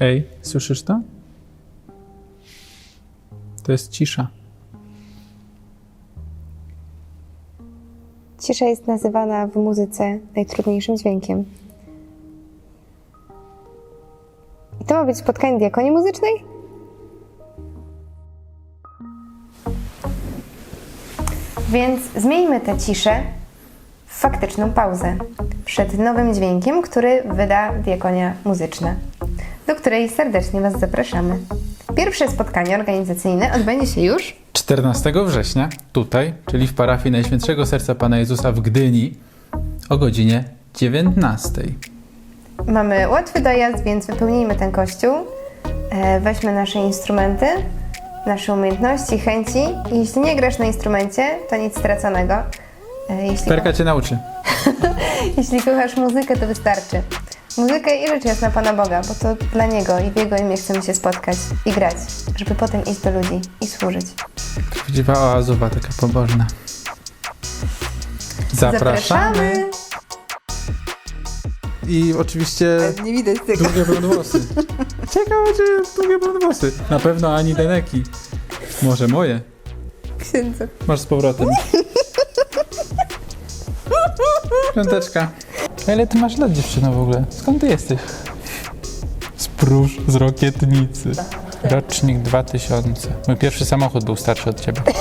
Ej, słyszysz to? To jest cisza. Cisza jest nazywana w muzyce najtrudniejszym dźwiękiem. I to ma być spotkanie diakonii muzycznej? Więc zmieńmy tę ciszę w faktyczną pauzę przed nowym dźwiękiem, który wyda diakonia muzyczna, do której serdecznie Was zapraszamy. Pierwsze spotkanie organizacyjne odbędzie się już 14 września, tutaj, czyli w parafii Najświętszego Serca Pana Jezusa w Gdyni, o godzinie 19. Mamy łatwy dojazd, więc wypełnijmy ten kościół. E, Weźmy nasze instrumenty, nasze umiejętności, chęci. Jeśli nie grasz na instrumencie, to nic straconego. E, Jeśli, Perka cię nauczy. jeśli kochasz muzykę, to wystarczy. Muzykę i rzecz jasna Pana Boga, bo to dla Niego i w Jego imię chcemy się spotkać i grać, żeby potem iść do ludzi i służyć. Prawdziwa oazowa, taka pobożna. Zapraszamy! I oczywiście Nie widać tego. długie blond włosy. Ciekawe, czy długie blond włosy. Na pewno Ani Deneki. Może moje. Księdza. Masz z powrotem. Piąteczka. A ile ty masz lat dziewczyno w ogóle? Skąd ty jesteś? Z Prusz, z Rokietnicy. Rocznik 2000. Mój pierwszy samochód był starszy od ciebie.